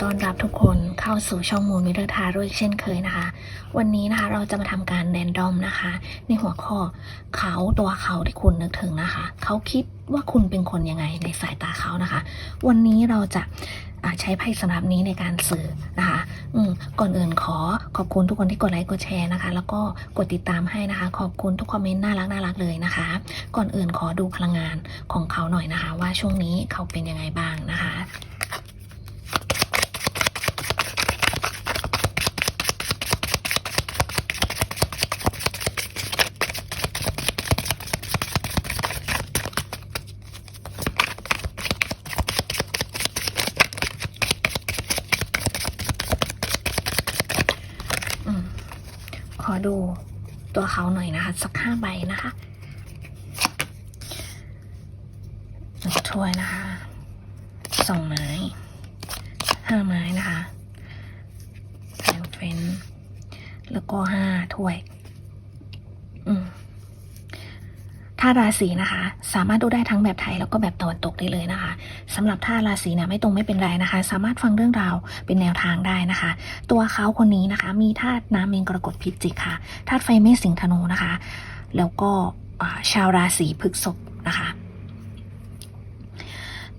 ต้อนรับทุกคนเข้าสู่ช่องมูลมิเตอร์ทาโร่อีกเช่นเคยนะคะ วันนี้นะคะเราจะมาทำการแรนดอมนะคะ ในหัวข้อเขาตัวเขาที่คุณนึกถึงนะคะ เขาคิดว่าคุณเป็นคนยังไงในสายตาเขานะคะ วันนี้เราจะาใช้ไพ่สำหรับนี้ในการสื่อนะคะอืก่อนอื่นขอขอบคุณทุกคนที่กดไลค์กดแชร์นะคะ แล้วก็กดติดตามให้นะคะ ขอบคุณทุกคอมเมนต์น่ารักน่ารักเลยนะคะ ก่อนอื่นขอดูพลังงานของเขาหน่อยนะคะ ว่าช่วงนี้เขาเป็นยังไงบ้างนะคะ ขอดูตัวเขาหน่อยนะคะ สักห้าใบนะคะหนึ่งถ้วยนะคะสองไม้ห้าไม้นะคะไฮเฟนแล้วก็ห้าถ้วย อืม ถ้าราศีนะคะ สามารถดูได้ทั้งแบบไทยแล้วก็แบบตะวันตกได้เลยนะคะสำหรับถ้าราศีเนี่ยไม่ตรงไม่เป็นไรนะคะ สามารถฟังเรื่องราวเป็นแนวทางได้นะคะ ตัวเขาคนนี้นะคะ มีธาตุน้ำเมงกรกฎพิจิกค่ะธาตุไฟเมษสิงธนูนะคะ แล้วก็ชาวราศีพฤษภนะคะ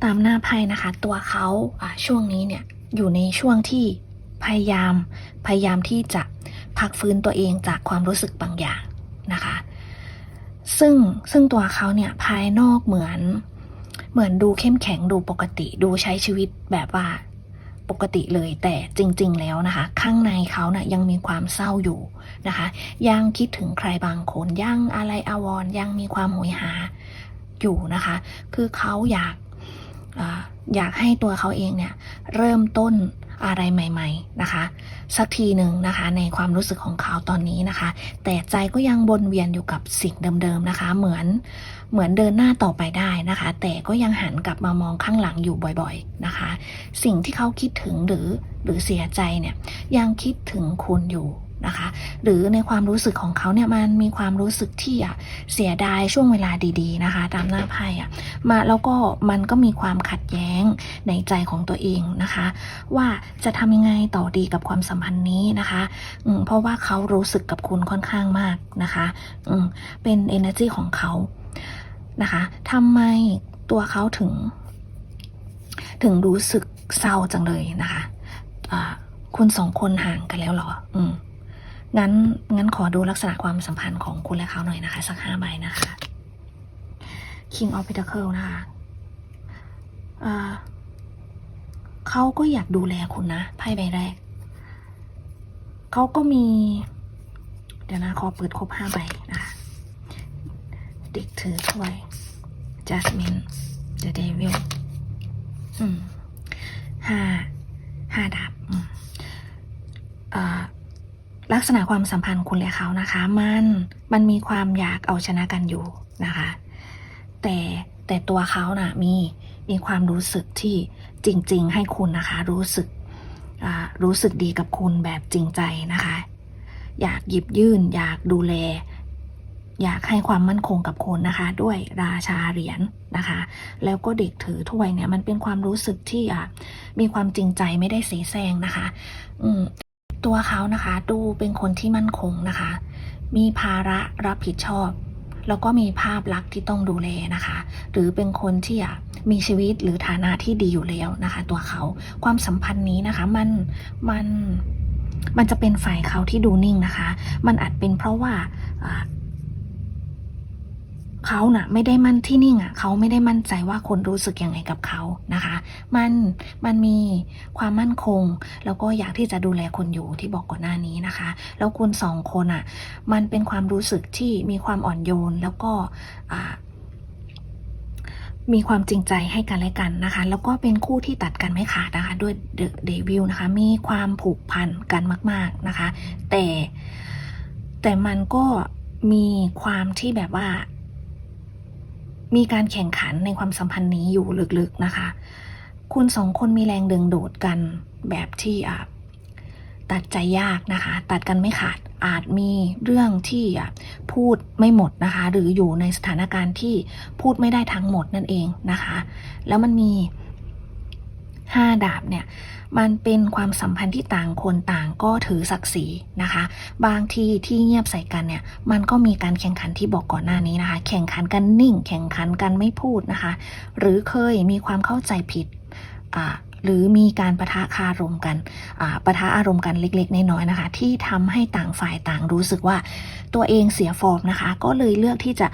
ตามหน้าไพ่นะคะ ตัวเขาช่วงนี้เนี่ยอยู่ในช่วงที่พยายามพยายามที่จะพักฟื้นตัวเองจากความรู้สึกบางอย่างนะคะ ซึ่งซึ่งตัวเขาเนี่ยภายนอกเหมือน เหมือนดูเข้มแข็งดูปกติดูใช้ชีวิตแบบว่าปกติเลยแต่จริง ๆ แล้วนะคะ ข้างในเขานะ่ยยังมีความเศร้าอยู่นะคะ ยังคิดถึงใครบางคนยังอะไรอาวรยังมีความโหยหาอยู่นะคะ คือเขาอยาก อยากให้ตัวเขาเองเนี่ยเริ่มต้นอะไรใหม่ๆนะคะสักทีหนึ่งนะคะในความรู้สึกของเขาตอนนี้นะคะ แต่ใจก็ยังวนเวียนอยู่กับสิ่งเดิมๆนะคะ เหมือนเหมือนเดินหน้าต่อไปได้นะคะ แต่ก็ยังหันกลับมามองข้างหลังอยู่บ่อยๆนะคะ สิ่งที่เขาคิดถึงหรือหรือเสียใจเนี่ยยังคิดถึงคุณอยู่ นะคะ หรือในความรู้สึกของเขาเนี่ยมันมีความรู้สึกที่อะเสียดายช่วงเวลาดีๆนะคะ ตามหน้าไพ่อะมาแล้วก็มันก็มีความขัดแย้งในใจของตัวเองนะคะ ว่าจะทำยังไงต่อดีกับความสัมพันธ์นี้นะคะอืมเพราะว่าเขารู้สึกกับคุณค่อนข้างมากนะคะอืมเป็น energy ของเขานะคะทำไมตัวเขาถึง ถึงรู้สึกเศร้าจังเลยนะคะอ่าคุณสองคนห่างกันแล้วเหรอ อืม งั้นงั้นขอดูลักษณะความสัมพันธ์ของคุณและเขาหน่อยนะคะ สักห้าใบนะคะ King of Pentacle นะคะอ่าเขาก็อยากดูแลคุณนะไพ่ใบแรก เขาก็มี เดี๋ยวนะขอเปิดครบห้าใบนะคะเด็กถือถ้วย Jasmine The Devil อืมห้าห้าดาบอืม ลักษณะความสัมพันธ์คุณและเขานะคะ มันมันมีความอยากเอาชนะกันอยู่นะคะ แต่แต่ตัวเขานะ่ะมีมีความรู้สึกที่จริง ๆ ให้คุณนะคะ รู้สึกรู้สึกดีกับคุณแบบจริงใจนะคะ อยากหยิบยื่น อยากดูแล อยากให้ความมั่นคงกับคุณนะคะ ด้วยราชาเหรียญนะคะ แล้วก็เด็กถือถ้วยเนี่ยมันเป็นความรู้สึกที่มีความจริงใจไม่ได้เสแสร้งนะคะอืม ตัวเขานะคะดูเป็นคนที่มั่นคงนะคะ มีภาระรับผิดชอบ แล้วก็มีภาพลักษณ์ที่ต้องดูแลนะคะ หรือเป็นคนที่มีชีวิตหรือฐานะที่ดีอยู่แล้วนะคะ ตัวเขาความสัมพันธ์นี้นะคะมันมันมันจะเป็นฝ่ายเขาที่ดูนิ่งนะคะ มันอาจเป็นเพราะว่า เขาน่ะไม่ได้มั่นที่นิ่งอะเขาไม่ได้มั่นใจว่าคนรู้สึกยังไงกับเขานะคะ มันมันมีความมั่นคง แล้วก็อยากที่จะดูแลคนอยู่ที่บอกก่อนหน้านี้นะคะ แล้วคุณสองคนอะมันเป็นความรู้สึกที่มีความอ่อนโยนแล้วก็มีความจริงใจให้กันและกันนะคะ แล้วก็เป็นคู่ที่ตัดกันไม่ขาดนะคะ ด้วยเดอะเดวิลนะคะ มีความผูกพันกันมาก ๆนะคะ แต่แต่มันก็มีความที่แบบว่า มีการแข่งขันในความสัมพันธ์นี้อยู่ลึกๆนะคะ คุณสองคนมีแรงดึงดูดกันแบบที่ตัดใจยากนะคะ ตัดกันไม่ขาดอาจมีเรื่องที่พูดไม่หมดนะคะ หรืออยู่ในสถานการณ์ที่พูดไม่ได้ทั้งหมดนั่นเองนะคะ แล้วมันมี ห้าดาบเนี่ยมันเป็นความสัมพันธ์ที่ต่างคนต่างก็ถือศักดิ์ศรีนะคะ บางทีที่เงียบใส่กันเนี่ยมันก็มีการแข่งขันที่บอกก่อนหน้านี้นะคะ แข่งขันกันนิ่ง แข่งขันกันไม่พูดนะคะ หรือเคยมีความเข้าใจผิดอ่า หรือมีการประทะคารมกันประทะอารมณ์กันเล็ก ๆ น้อยๆนะคะ ที่ทำให้ต่างฝ่ายต่างรู้สึกว่าตัวเองเสียฟอร์มนะคะ ก็เลยเลือกที่จะ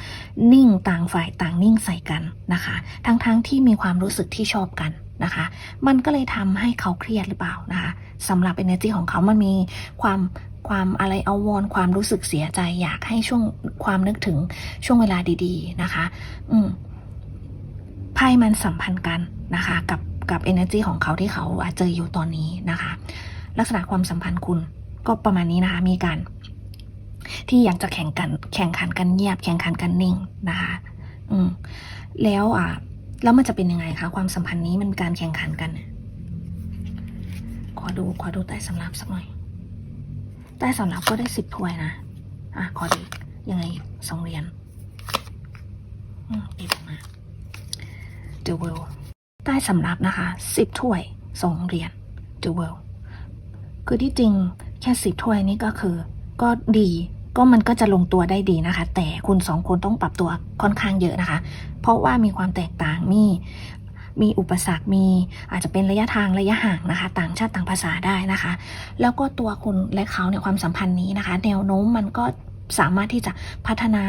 นิ่งต่างฝ่ายต่างนิ่งใส่กันนะคะ ทั้งๆที่มีความรู้สึกที่ชอบกันนะคะ มันก็เลยทำให้เขาเครียดหรือเปล่านะคะสำหรับ energy ของเขามันมีความความอะไรเอาวอนความรู้สึกเสียใจอยากให้ช่วงความนึกถึงช่วงเวลาดี ๆ นะคะ อืมไพ่มันสัมพันธ์กันนะคะ กับ กับ energy ของเขาที่เขาเจออยู่ตอนนี้นะคะ ลักษณะความสัมพันธ์คุณก็ประมาณนี้นะคะ มีการ ที่อยากจะแข่งกันแข่งขันกันเงียบ แข่งขันกันนิ่งนะคะ อืมแล้วอะแล้วมันจะเป็นยังไงคะความสัมพันธ์นี้มันการแข่งขันกัน ขอดูขอดูใต้สำรับสักหน่อยใต้สำรับก็ได้สิบถ้วยนะอะขอดูยังไงสองเหรียญอืมดีมาก The World ใต้สำรับนะคะสิบถ้วยสองเหรียญ The World คือที่จริงแค่สิบถ้วยนี่ก็คือ ก็ดีก็มันก็จะลงตัวได้ดีนะคะ แต่คุณสองคนต้องปรับตัวค่อนข้างเยอะนะคะ เพราะว่ามีความแตกต่างมีมีอุปสรรค มีอาจจะเป็นระยะทางระยะห่างนะคะ ต่างชาติต่างภาษาได้นะคะ แล้วก็ตัวคุณและเขาเนี่ยความสัมพันธ์นี้นะคะ แนวโน้มมันก็ สามารถที่จะพัฒนา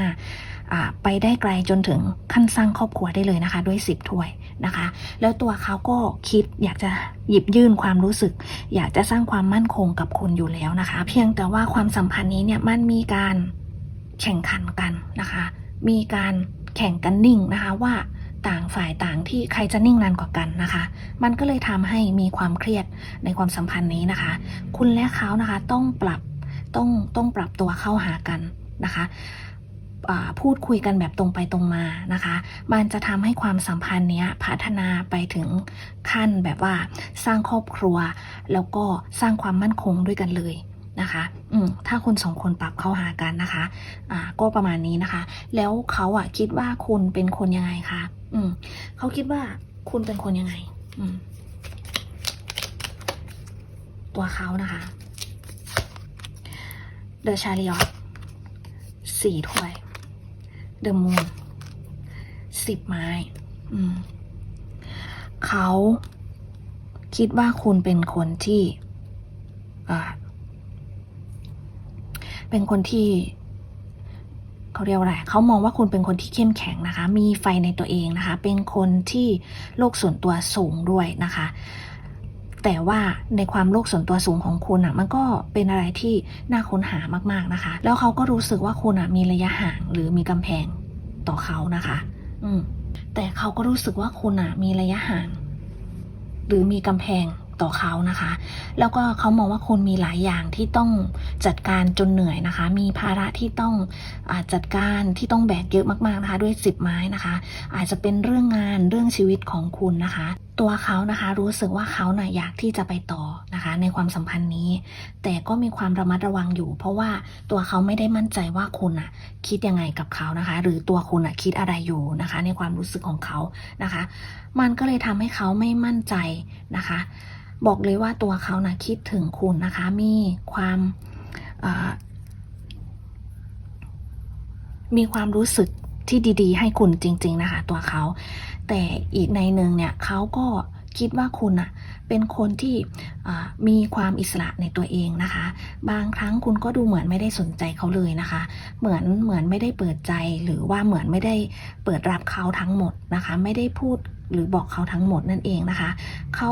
ไปได้ไกลจนถึงขั้นสร้างครอบครัวได้เลยนะคะ ด้วยสิบถ้วยนะคะ แล้วตัวเขาก็คิดอยากจะหยิบยื่นความรู้สึก อยากจะสร้างความมั่นคงกับคุณอยู่แล้วนะคะ เพียงแต่ว่าความสัมพันธ์นี้เนี่ยมันมีการแข่งขันกันนะคะ มีการแข่งกันนิ่งนะคะว่าต่างฝ่ายต่างที่ใครจะนิ่งนานกว่ากันนะคะ มันก็เลยทำให้มีความเครียดในความสัมพันธ์นี้นะคะ คุณและเขานะคะต้องปรับ ต้องต้องปรับตัวเข้าหากันนะคะพูดคุยกันแบบตรงไปตรงมานะคะ มันจะทำให้ความสัมพันธ์เนี้ยพัฒนาไปถึงขั้นแบบว่าสร้างครอบครัว แล้วก็สร้างความมั่นคงด้วยกันเลยนะคะอืมถ้าคุณสองคนปรับเข้าหากันนะคะอ่าก็ประมาณนี้นะคะ แล้วเขาอะคิดว่าคุณเป็นคนยังไงคะอืมเขาคิดว่าคุณเป็นคนยังไง อืมตัวเขานะคะ เดอะชาริอตสี่ถ้วย เดอะมูนสิบไม้ อืม เขาคิดว่าคุณเป็นคนที่เป็นคนที่เขาเรียกว่าอะไรเขามองว่าคุณเป็นคนที่เข้มแข็งนะคะ มีไฟในตัวเองนะคะ เป็นคนที่โลกส่วนตัวสูงด้วยนะคะ แต่ว่าในความโลกส่วนตัวสูงของคุณอะมันก็เป็นอะไรที่น่าค้นหามากๆนะคะ แล้วเขาก็รู้สึกว่าคุณอะมีระยะห่างหรือมีกำแพงต่อเขานะคะ อืมแต่เขาก็รู้สึกว่าคุณอะมีระยะห่าง หรือมีกำแพง ต่อเขานะคะ แล้วก็เขามองว่าคุณมีหลายอย่างที่ต้องจัดการจนเหนื่อยนะคะ มีภาระที่ต้องอจัดการที่ต้องแบกเยอะมากๆนะคะ ด้วยสิบไม้นะคะ อาจจะเป็นเรื่องงานเรื่องชีวิตของคุณนะคะ ตัวเขานะคะรู้สึกว่าเขาน่ะอยากที่จะไปต่อนะคะ ในความสัมพันธ์นี้ แต่ก็มีความระมัดระวังอยู่ เพราะว่าตัวเขาไม่ได้มั่นใจว่าคุณอะคิดยังไงกับเขานะคะ หรือตัวคุณอะคิดอะไรอยู่นะคะ ในความรู้สึกของเขานะคะ มันก็เลยทำให้เขาไม่มั่นใจนะคะ บอกเลยว่าตัวเขานะคิดถึงคุณนะคะ มีความมีความรู้สึกที่ดี ๆ ให้คุณจริง ๆ นะคะ ตัวเขา แต่อีกในหนึ่งเนี่ยเขาก็ คิดว่าคุณอะเป็นคนที่มีความอิสระในตัวเองนะคะ บางครั้งคุณก็ดูเหมือนไม่ได้สนใจเขาเลยนะคะ เหมือนเหมือนไม่ได้เปิดใจหรือว่าเหมือนไม่ได้เปิดรับเขาทั้งหมดนะคะ ไม่ได้พูดหรือบอกเขาทั้งหมดนั่นเองนะคะ เขา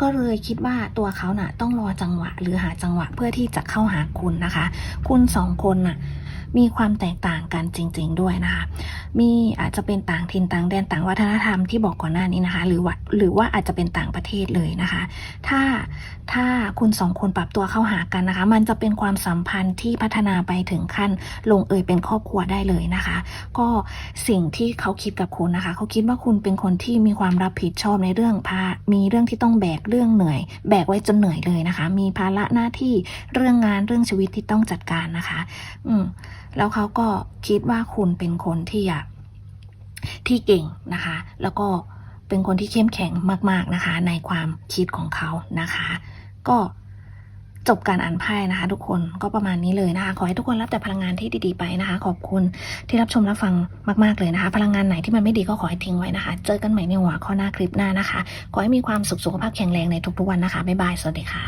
ก็เลยคิดว่าตัวเขาน่ะต้องรอจังหวะหรือหาจังหวะเพื่อที่จะเข้าหาคุณนะคะ คุณสองคนน่ะ มีความแตกต่างกันจริง ๆ ด้วยนะคะ มีอาจจะเป็นต่างถิ่นต่างแดนต่างวัฒนธรรมที่บอกก่อนหน้านี้นะคะ หรือว่าหรือว่าอาจจะเป็นต่างประเทศเลยนะคะ ถ้าถ้าคุณสองคนปรับตัวเข้าหากันนะคะ มันจะเป็นความสัมพันธ์ที่พัฒนาไปถึงขั้นลงเอยเป็นครอบครัวได้เลยนะคะ ก็สิ่งที่เขาคิดกับคุณนะคะ เขาคิดว่าคุณเป็นคนที่มีความรับผิดชอบในเรื่องพามีเรื่องที่ต้องแบกเรื่องเหนื่อย แบกไว้จนเหนื่อยเลยนะคะ มีภาระหน้าที่เรื่องงานเรื่องชีวิตที่ต้องจัดการนะคะ อืม แล้วเขาก็คิดว่าคุณเป็นคนที่ที่เก่งนะคะ แล้วก็เป็นคนที่เข้มแข็งมาก ๆนะคะ ในความคิดของเขานะคะ ก็จบการอ่านไพ่นะคะ ทุกคนก็ประมาณนี้เลยนะคะ ขอให้ทุกคนรับแต่พลังงานที่ดีๆไปนะคะ ขอบคุณที่รับชมรับฟังมากๆเลยนะคะ พลังงานไหนที่มันไม่ดีก็ขอให้ทิ้งไว้นะคะ เจอกันใหม่ในหัวข้อหน้าคลิปหน้านะคะ ขอให้มีความสุขสุขภาพแข็งแรงในทุกๆวันนะคะบ๊ายบาย สวัสดีค่ะ